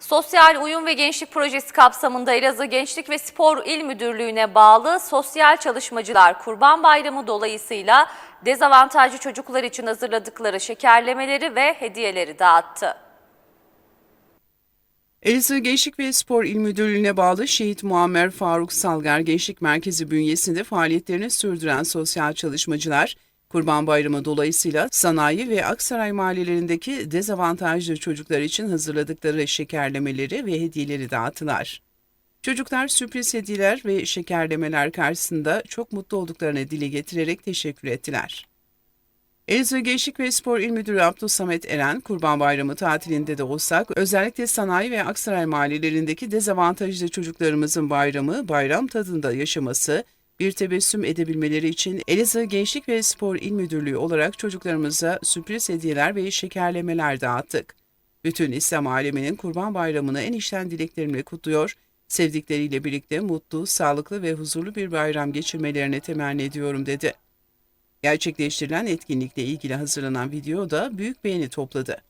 Sosyal Uyum ve Gençlik Projesi kapsamında Elazığ Gençlik ve Spor İl Müdürlüğü'ne bağlı sosyal çalışmacılar Kurban Bayramı dolayısıyla dezavantajlı çocuklar için hazırladıkları şekerlemeleri ve hediyeleri dağıttı. Elazığ Gençlik ve Spor İl Müdürlüğü'ne bağlı Şehit Muammer Faruk Salgar Gençlik Merkezi bünyesinde faaliyetlerini sürdüren sosyal çalışmacılar, Kurban Bayramı dolayısıyla sanayi ve Aksaray mahallelerindeki dezavantajlı çocuklar için hazırladıkları şekerlemeleri ve hediyeleri dağıttılar. Çocuklar sürpriz hediyeler ve şekerlemeler karşısında çok mutlu olduklarını dile getirerek teşekkür ettiler. Elazığ Gençlik ve Spor İl Müdürü Abdülsamet Eren, Kurban Bayramı tatilinde de olsak, özellikle sanayi ve Aksaray mahallelerindeki dezavantajlı çocuklarımızın bayramı, bayram tadında yaşaması, bir tebessüm edebilmeleri için Elazığ Gençlik ve Spor İl Müdürlüğü olarak çocuklarımıza sürpriz hediyeler ve şekerlemeler dağıttık. Bütün İslam aleminin Kurban Bayramı'nı en içten dileklerimle kutluyor, sevdikleriyle birlikte mutlu, sağlıklı ve huzurlu bir bayram geçirmelerini temenni ediyorum dedi. Gerçekleştirilen etkinlikle ilgili hazırlanan video da büyük beğeni topladı.